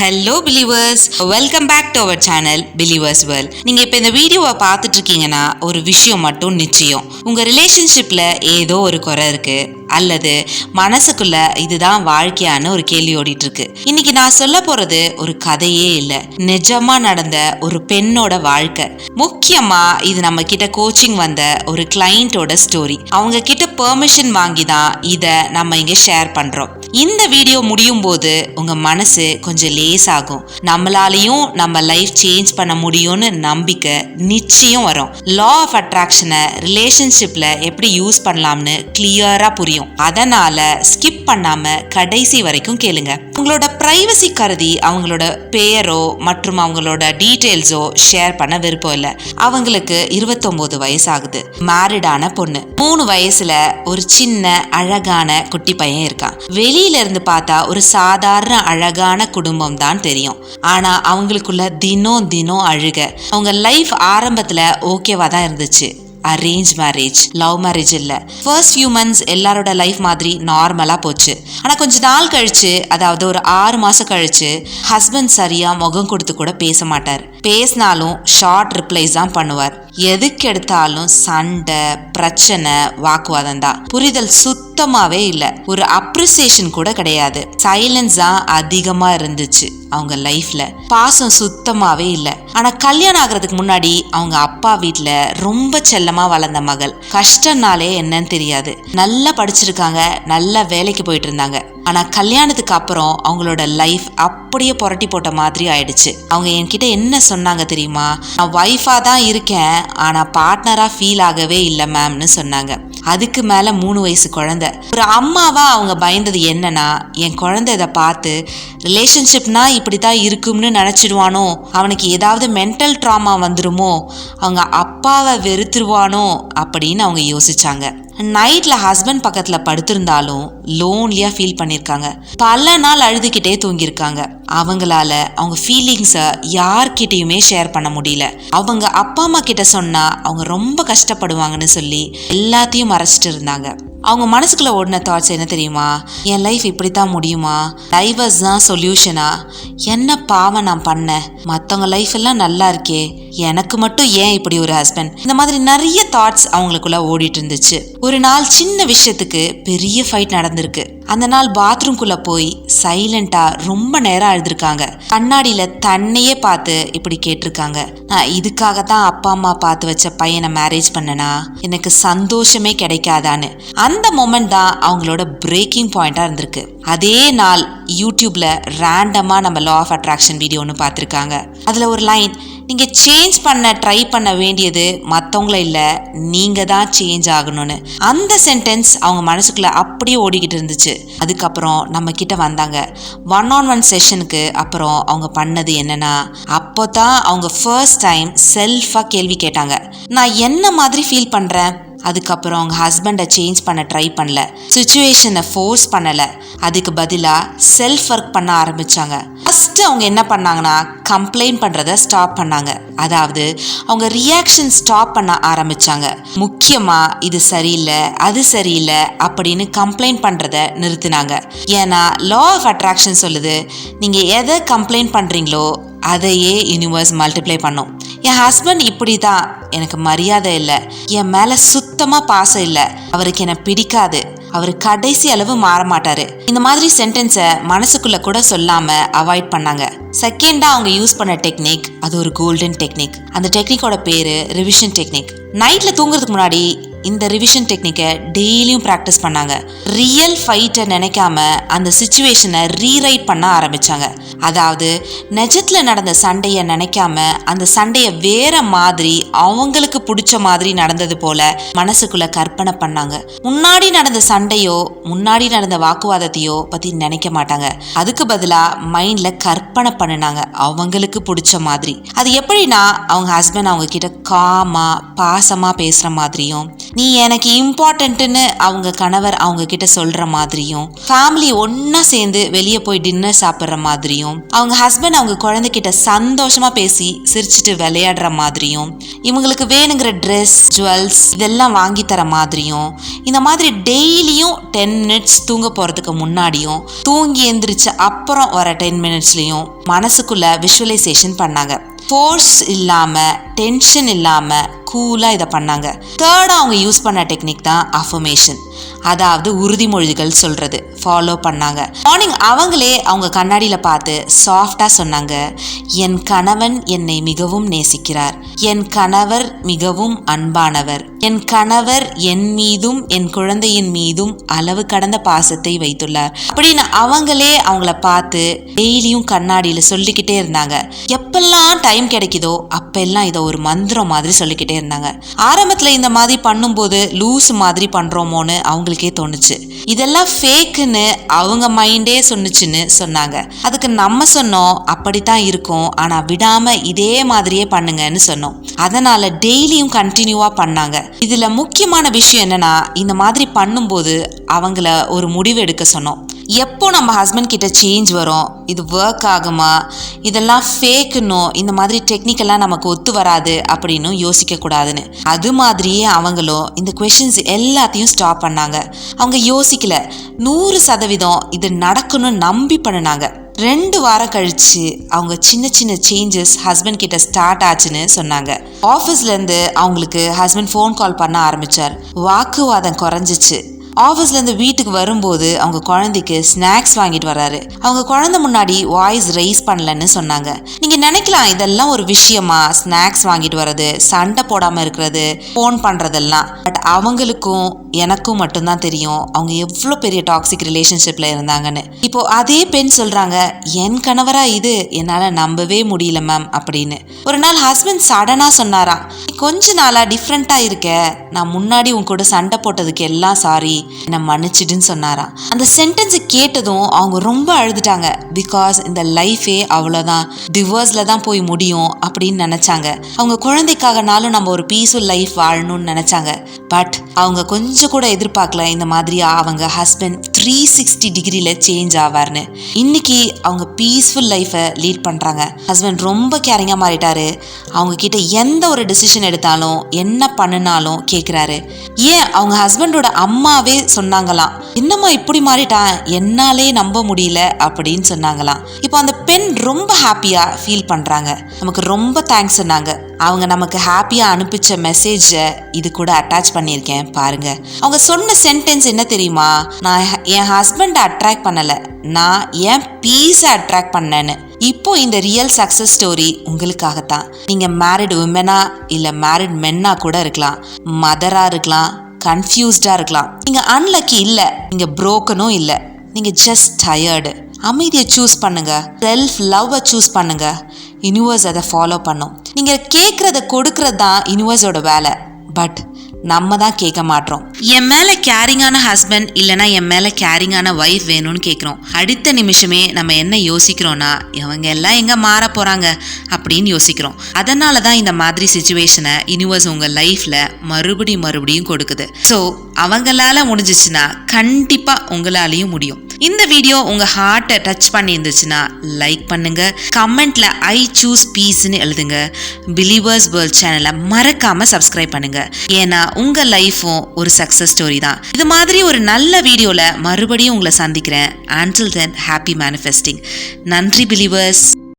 Hello believers welcome back to our channel believers world நீங்கள் இப்போ இந்த வீடியோவை பார்த்துட்டு இருக்கீங்கன்னா ஒரு விஷயம் மட்டும் நிச்சயம். உங்கள் ரிலேஷன்ஷிப்பில் ஏதோ ஒரு குறை இருக்குது அல்லது மனசுக்குள்ள இதுதான் வாழ்க்கையான்னு ஒரு கேள்வி ஓடிட்டு இருக்கு இன்னைக்கு நான் சொல்ல போறது ஒரு கதையே இல்லை. நிஜமா நடந்த ஒரு பெண்ணோட வாழ்க்கை. முக்கியமா இது நம்ம கிட்ட கோச்சிங் வந்த ஒரு கிளைண்டோட ஸ்டோரி அவங்க கிட்ட பெர்மிஷன் வாங்கி தான் இதை நம்ம இங்க ஷேர் பண்றோம். இந்த வீடியோ முடியும் போது உங்க மனசு கொஞ்சம் லேஸ் ஆகும். நம்மளாலையும் நம்ம லைஃப் சேஞ்ச் பண்ண முடியும்னு நம்பிக்கை நிச்சயம் வரும். லா ஆஃப் அட்ராக்ஷனை ரிலேஷன்ஷிப்ல எப்படி யூஸ் பண்ணலாம்னு கிளியரா புரியும். அதனால ஸ்கிப் பண்ணாம கடைசி வரைக்கும் கேளுங்க. உங்களோட பிரைவசி கருதி அவங்களோட பெயரோ மற்றும் அவங்களோட டீட்டெயில்ஸோ ஷேர் பண்ண விருப்பம் இல்லை. அவங்களுக்கு இருபத்தொன்பது வயசு ஆகுது மேரிடான பொண்ணு. மூணு வயசுல ஒரு சின்ன அழகான குட்டி பையன் இருக்கான். வெளியில இருந்து பார்த்தா ஒரு சாதாரண அழகான குடும்பம் தான் தெரியும். ஆனா அவங்களுக்குள்ள தினம் தினம் அழுக. அவங்க லைஃப் ஆரம்பத்துல ஓகேவா தான் இருந்துச்சு. அரேஞ்ச் மேரேஜ் லவ் மேரேஜ் இல்லை. ஃபர்ஸ்ட் ஃபியூ மந்த்ஸ் எல்லாரோட லைஃப் மாதிரி நார்மலாக போச்சு. ஆனால் கொஞ்ச நாள் கழிச்சு அதாவது ஒரு ஆறு மாதம் கழிச்சு ஹஸ்பண்ட் சரியாக முகம் கொடுத்து கூட பேச மாட்டார். பேசினாலும் ஷார்ட் ரிப்ளைஸ் தான் பண்ணுவார். எதுக்கு எடுத்தாலும் சண்டை பிரச்சனை வாக்குவாதம் தான். புரிதல் சுத்தமாகவே இல்லை. ஒரு அப்ரிசியேஷன் கூட கிடையாது. சைலன்ஸ் தான் அதிகமாக இருந்துச்சு அவங்க லைஃப்ல பாசம் சுத்தமாவே இல்லை. ஆனா கல்யாணம் ஆகுறதுக்கு முன்னாடி அவங்க அப்பா வீட்டுல ரொம்ப செல்லமா வளர்ந்த மகள். கஷ்டம்னாலே என்னன்னு தெரியாது. நல்லா படிச்சிருக்காங்க நல்லா வேலைக்கு போயிட்டு இருந்தாங்க. ஆனால் கல்யாணத்துக்கு அப்புறம் அவங்களோட லைஃப் அப்படியே புரட்டி போட்ட மாதிரி ஆயிடுச்சு. அவங்க என்கிட்ட என்ன சொன்னாங்க தெரியுமா? நான் ஒய்ஃபாக தான் இருக்கேன் ஆனால் பார்ட்னராக ஃபீல் ஆகவே இல்லை மேம்னு சொன்னாங்க. அதுக்கு மேலே மூணு வயசு குழந்தை. ஒரு அம்மாவா அவங்க பயந்தது என்னன்னா என் குழந்தை இதை பார்த்து ரிலேஷன்ஷிப்னா இப்படி தான் இருக்கும்னு நினச்சிடுவானோ? அவனுக்கு ஏதாவது மென்டல் ட்ராமா வந்துருமோ? அவங்க அப்பாவை வெறுத்துருவானோ? அப்படின்னு அவங்க யோசிச்சாங்க. நைட்டில் ஹஸ்பண்ட் பக்கத்தில் படுத்திருந்தாலும் லோன்லியாக ஃபீல் பண்ணியிருக்காங்க பல நாள் அழுதுகிட்டே தூங்கியிருக்காங்க. அவங்களால அவங்க ஃபீலிங்ஸை யார்கிட்டயுமே ஷேர் பண்ண முடியல. அவங்க அப்பா அம்மா கிட்ட சொன்னால் அவங்க ரொம்ப கஷ்டப்படுவாங்கன்னு சொல்லி எல்லாத்தையும் மறைச்சிட்டு இருந்தாங்க. அவங்க மனசுக்குள்ள ஓடின தாட்ஸ் என்ன தெரியுமா? என் லைஃப் இப்படி தான் முடியுமா? டைவர்ஸ் தான் சொல்யூஷனா என்ன பாவம் நான் பண்ணேன்? மற்றவங்க லைஃப் எல்லாம் நல்லா இருக்கே. எனக்கு மட்டும் ஏன் இப்படி ஒரு ஹஸ்பண்ட் இந்த மாதிரி நிறைய தாட்ஸ் அவங்களுக்குள்ள ஓடிட்டு இருந்துச்சு. ஒரு ஒரு நாள் சின்ன விஷயத்துக்கு பெரிய ஃபைட் நடந்திருக்கு. அந்த நாள் பாத்ரூம்குள்ள போய் சைலண்டா ரொம்ப நேரம் அழுதுருக்காங்க கண்ணாடியில தன்னையே பார்த்து இப்படி கேட்டிருக்காங்க. நான் இதுக்காக தான் அப்பா அம்மா பார்த்து வச்ச பையனை மேரேஜ் பண்ணனா? எனக்கு சந்தோஷமே கிடைக்காதான்னு. அந்த மொமெண்ட் தான் அவங்களோட பிரேக்கிங் பாயிண்டா இருந்திருக்கு. அதே நாள் யூடியூப்ல ரேண்டமா நம்ம லா ஆஃப் அட்ராக்ஷன் வீடியோ ஒன்று பார்த்துருக்காங்க. அதுல ஒரு லைன் நீங்க சேஞ்ச் பண்ண ட்ரை பண்ண வேண்டியது மற்றவங்கள இல்லை நீங்க தான் சேஞ்ச் ஆகணும்னு. அந்த சென்டென்ஸ் அவங்க மனசுக்குள்ள அப்படியே ஓடிக்கிட்டு இருந்துச்சு. அதுக்கப்புறம் நம்ம கிட்ட வந்தாங்க. ஒன் ஆன் ஒன் செஷனுக்கு அப்புறம் அவங்க பண்ணது என்னன்னா அப்போ தான் அவங்க ஃபர்ஸ்ட் டைம் செல்ஃபாக கேள்வி கேட்டாங்க. நான் என்ன மாதிரி ஃபீல் பண்ணுறேன் அதுக்கப்புறம் அவங்க ஹஸ்பண்டை சேஞ்ச் பண்ண ட்ரை பண்ணல. சுச்சுவேஷனை ஃபோர்ஸ் பண்ணலை. அதுக்கு பதிலாக செல்ஃப் ஒர்க் பண்ண ஆரம்பிச்சாங்க. ஃபஸ்ட்டு அவங்க என்ன பண்ணாங்கன்னா கம்ப்ளைண்ட் பண்ணுறத ஸ்டாப் பண்ணாங்க. அதாவது அவங்க ரியாக்ஷன் ஸ்டாப் பண்ண ஆரம்பித்தாங்க முக்கியமாக இது சரியில்லை அது சரியில்லை அப்படின்னு கம்ப்ளைண்ட் பண்ணுறத நிறுத்தினாங்க. ஏன்னா லா ஆஃப் அட்ராக்ஷன் சொல்லுது நீங்கள் எதை கம்ப்ளைண்ட் பண்ணுறீங்களோ அதையே யூனிவர்ஸ் மல்டிப்ளை பண்ணும். என் ஹஸ்பண்ட் இப்படி தான் எனக்கு மரியாதை இல்லை. என் மேலே சுத்தமாக பாசம் இல்லை. அவருக்கு என்னை பிடிக்காது. அவர் கடைசி அளவு மாற மாட்டாரு. இந்த மாதிரி சென்டென்ஸை மனசுக்குள்ள கூட சொல்லாம அவாய்ட் பண்ணாங்க. செகண்டா அவங்க யூஸ் பண்ண டெக்னிக் அது ஒரு கோல்டன் டெக்னிக் அந்த டெக்னிக்கோட பேரு ரிவிஷன் டெக்னிக் நைட்ல தூங்குறதுக்கு முன்னாடி இந்த ரிவிஷன் டெக்னிக்கை டெய்லியும் ப்ராக்டிஸ் பண்ணாங்க. ரியல் ஃபைட்டை நினைக்காம அந்த சுச்சுவேஷனை ரீரைட் பண்ண ஆரம்பித்தாங்க அதாவது நெஜத்தில் நடந்த சண்டையை நினைக்காம அந்த சண்டையை வேற மாதிரி அவங்களுக்கு பிடிச்ச மாதிரி நடந்தது போல மனசுக்குள்ள கற்பனை பண்ணாங்க. முன்னாடி நடந்த சண்டையோ முன்னாடி நடந்த வாக்குவாதத்தையோ பத்தி நினைக்க மாட்டாங்க. அதுக்கு பதிலாக மைண்ட்ல கற்பனை பண்ணினாங்க. அவங்களுக்கு பிடிச்ச மாதிரி. அது எப்படின்னா அவங்க ஹஸ்பண்ட் அவங்க கிட்ட காமா பாசமா பேசுற மாதிரியும் நீ எனக்கு இம்பார்ட்டன்ட்டுன்னு அவங்க கணவர் அவங்க கிட்ட சொல்ற மாதிரியும் ஃபேமிலி ஒன்றா சேர்ந்து வெளியே போய் டின்னர் சாப்பிட்ற மாதிரியும் அவங்க ஹஸ்பண்ட் அவங்க குழந்தைகிட்ட சந்தோஷமா பேசி சிரிச்சிட்டு விளையாடுற மாதிரியும் இவங்களுக்கு வேணுங்கிற ட்ரெஸ் ஜுவல்ஸ் இதெல்லாம் வாங்கி தர மாதிரியும் இந்த மாதிரி டெய்லியும் டென் மினிட்ஸ் தூங்க போகிறதுக்கு முன்னாடியும் தூங்கி எந்திரிச்ச அப்புறம் வர டென் மினிட்ஸ்லையும் மனசுக்குள்ள விஷுவலைசேஷன் பண்ணாங்க. ஃபோர்ஸ் இல்லாமல் டென்ஷன் இல்லாமல் கூலாக இதை பண்ணாங்க. தேர்டாக அவங்க யூஸ் பண்ண டெக்னிக் தான் அஃபர்மேஷன் அதாவது உறுதிமொழிகள் சொல்கிறது ஃபாலோ பண்ணாங்க. மார்னிங் அவங்களே அவங்க கண்ணாடியில் பார்த்து சாஃப்டாக சொன்னாங்க. என் கணவன் என்னை மிகவும் நேசிக்கிறார். என் கணவர் மிகவும் அன்பானவர். என் கணவர் என் மீதும் என் குழந்தையின் மீதும் அளவு கடந்த பாசத்தை வைத்துள்ளார். அப்படின்னு அவங்களே அவங்கள பார்த்து டெய்லியும் கண்ணாடியில் சொல்லிக்கிட்டே இருந்தாங்க. எப்பெல்லாம் டைம் கிடைக்குதோ அப்பெல்லாம் இதை ஒரு மந்திரம் மாதிரி சொல்லிக்கிட்டே இருந்தாங்க. ஆரம்பத்தில் இந்த மாதிரி பண்ணும்போது லூஸ் மாதிரி பண்ணுறோமோன்னு அவங்களுக்கே தோணுச்சு. இதெல்லாம் ஃபேக்குன்னு அவங்க மைண்டே சொன்னுச்சுன்னு சொன்னாங்க. அதுக்கு நம்ம சொன்னோம் அப்படித்தான் இருக்கும். ஆனால் விடாமல் இதே மாதிரியே பண்ணுங்கன்னு சொன்னோம். அதனால் டெய்லியும் கண்டினியூவாக பண்ணாங்க. இதில் முக்கியமான விஷயம் என்னன்னா இந்த மாதிரி பண்ணும்போது அவங்கள ஒரு முடிவு எடுக்க சொன்னோம். எப்போ நம்ம ஹஸ்பண்ட் கிட்ட சேஞ்ச் வரும் இது ஒர்க் ஆகுமா இதெல்லாம் ஃபேக்குன்னோ இந்த மாதிரி டெக்னிக்கெல்லாம் நமக்கு ஒத்து வராது அப்படின்னு யோசிக்க கூடாதுன்னு அது மாதிரியே அவங்களும் இந்த கொஷின்ஸ் எல்லாத்தையும் ஸ்டாப் பண்ணாங்க. அவங்க யோசிக்கல. நூறு சதவீதம் இது நடக்கணும்னு நம்பி பண்ணினாங்க. ரெண்டு வாரம் கழிச்சு அவங்க சின்ன சின்ன சேஞ்சஸ் ஹஸ்பண்ட் கிட்ட ஸ்டார்ட் ஆச்சுன்னு சொன்னாங்க. ஆஃபீஸ்லேருந்து அவங்களுக்கு ஹஸ்பண்ட் ஃபோன் கால் பண்ண ஆரம்பிச்சார். வாக்குவாதம் குறைஞ்சிச்சு. ஆஃபீஸ்லேருந்து வீட்டுக்கு வரும்போது அவங்க குழந்தைக்கு ஸ்நாக்ஸ் வாங்கிட்டு வராரு. அவங்க குழந்தை முன்னாடி வாய்ஸ் ரைஸ் பண்ணலன்னு சொன்னாங்க. நீங்கள் நினைக்கலாம் இதெல்லாம் ஒரு விஷயமா? ஸ்நாக்ஸ் வாங்கிட்டு வர்றது சண்டை போடாமல் இருக்கிறது ஃபோன் பண்ணுறதெல்லாம் பட் அவங்களுக்கும் எனக்கும் மட்டும்தான் தெரியும் அவங்க எவ்வளோ பெரிய டாக்ஸிக் ரிலேஷன்ஷிப்பில் இருந்தாங்கன்னு. இப்போ அதே பெண் சொல்கிறாங்க என் கணவரா இது? என்னால் நம்பவே முடியல மேம் அப்படின்னு. ஒரு நாள் ஹஸ்பண்ட் சடனாக சொன்னாராம் கொஞ்ச நாளாக டிஃப்ரெண்ட்டாக இருக்க. நான் முன்னாடி உன் கூட சண்டை போட்டதுக்கு எல்லாம் சாரி என்னை மன்னிச்சிடுன்னு சொன்னாராம். அந்த சென்டென்ஸை கேட்டதும் அவங்க ரொம்ப அழுதுட்டாங்க. பிகாஸ் இந்த லைஃபே அவ்வளோதான் டிவோர்ஸில் தான் போய் முடியும் அப்படின்னு நினச்சாங்க. அவங்க குழந்தைக்காகனாலும் நம்ம ஒரு பீஸ்ஃபுல் லைஃப் வாழணும்னு நினச்சாங்க. பட் அவங்க கொஞ்சம் கூட எதிர்பார்க்கல இந்த மாதிரி அவங்க ஹஸ்பண்ட் த்ரீ சிக்ஸ்டி டிகிரியில் சேஞ்ச் ஆவார்னு. இன்னைக்கு அவங்க பீஸ்ஃபுல் லைஃப்பை லீட் பண்ணுறாங்க ஹஸ்பண்ட் ரொம்ப கேரிங்காக மாறிட்டாரு. அவங்க கிட்ட எந்த ஒரு டெசிஷன் எடுத்தாலும் என்ன பண்ணினாலும் கேட்குறாரு ஏன் அவங்க ஹஸ்பண்டோட அம்மாவே சொன்னாங்களாம். என்னம்மா இப்படி மாறிட்டான்? என்னாலே நம்ப முடியல அப்படின்னு சொன்னாங்களாம். இப்போ அந்த பெண் ரொம்ப ஹாப்பியாக ஃபீல் பண்ணுறாங்க நமக்கு ரொம்ப தேங்க்ஸ் சொன்னாங்க. அவங்க நமக்கு ஹாப்பியாக அனுப்பிச்ச மெசேஜை இது கூட அட்டாச் பண்ணியிருக்கேன் பாருங்க. அவங்க சொன்ன சென்டென்ஸ் என்ன தெரியுமா? நான் என் ஹஸ்பண்டை அட்ராக்ட் பண்ணலை. நான் என் பீஸை அட்ராக்ட் பண்ணேன்னு. இப்போ இந்த ரியல் சக்ஸஸ் ஸ்டோரி உங்களுக்காகத்தான். நீங்கள் மேரிட் உமனா இல்லை மேரிட் மென்னா கூட இருக்கலாம். மதராக இருக்கலாம். கன்ஃபியூஸ்டாக இருக்கலாம். நீங்கள் அன்லக்கி இல்லை நீங்கள் புரோக்கனும் இல்லை. நீங்கள் ஜஸ்ட் டயர்டு அமைதியை சூஸ் பண்ணுங்க. செல்ஃப் லவ்வை சூஸ் பண்ணுங்க. யூனிவர்ஸ் அதை ஃபாலோ பண்ணும். நீங்கள் கேட்குறத கொடுக்கறது தான் யூனிவர்ஸோட வேலை. பட் நம்ம தான் கேட்க மாட்டோம் என் மேலே கேரிங்கான ஹஸ்பண்ட் இல்லனா என் மேலே கேரிங்கான ஒய்ஃப் வேணும்னு கேட்குறோம். அடுத்த நிமிஷமே நம்ம என்ன யோசிக்கிறோன்னா இவங்க எல்லாம் எங்கே மாற போகிறாங்க அப்படின்னு யோசிக்கிறோம். அதனால தான் இந்த மாதிரி சுச்சுவேஷனை யூனிவர்ஸ் உங்கள் லைஃப்பில் மறுபடியும் மறுபடியும் கொடுக்குது. ஸோ அவங்களால முடிஞ்சிச்சுன்னா கண்டிப்பாக உங்களாலையும் முடியும். இந்த வீடியோ உங்கள் ஹார்ட்டை டச் பண்ணியிருந்துச்சுன்னா லைக் பண்ணுங்க. கமெண்ட்ல ஐ சூஸ் பீஸ்ன்னு எழுதுங்க. பிலீவர்ஸ் வேர்ல்ட் சேனலை மறக்காம சப்ஸ்கிரைப் பண்ணுங்க. ஏன்னா உங்க லைஃப்பும் ஒரு சக்ஸஸ் ஸ்டோரி தான். இது மாதிரி ஒரு நல்ல வீடியோல மறுபடியும் உங்களை சந்திக்கிறேன். ஆன்டில் தென் ஹாப்பி மேனிஃபெஸ்டிங் நன்றி பிலீவர்ஸ்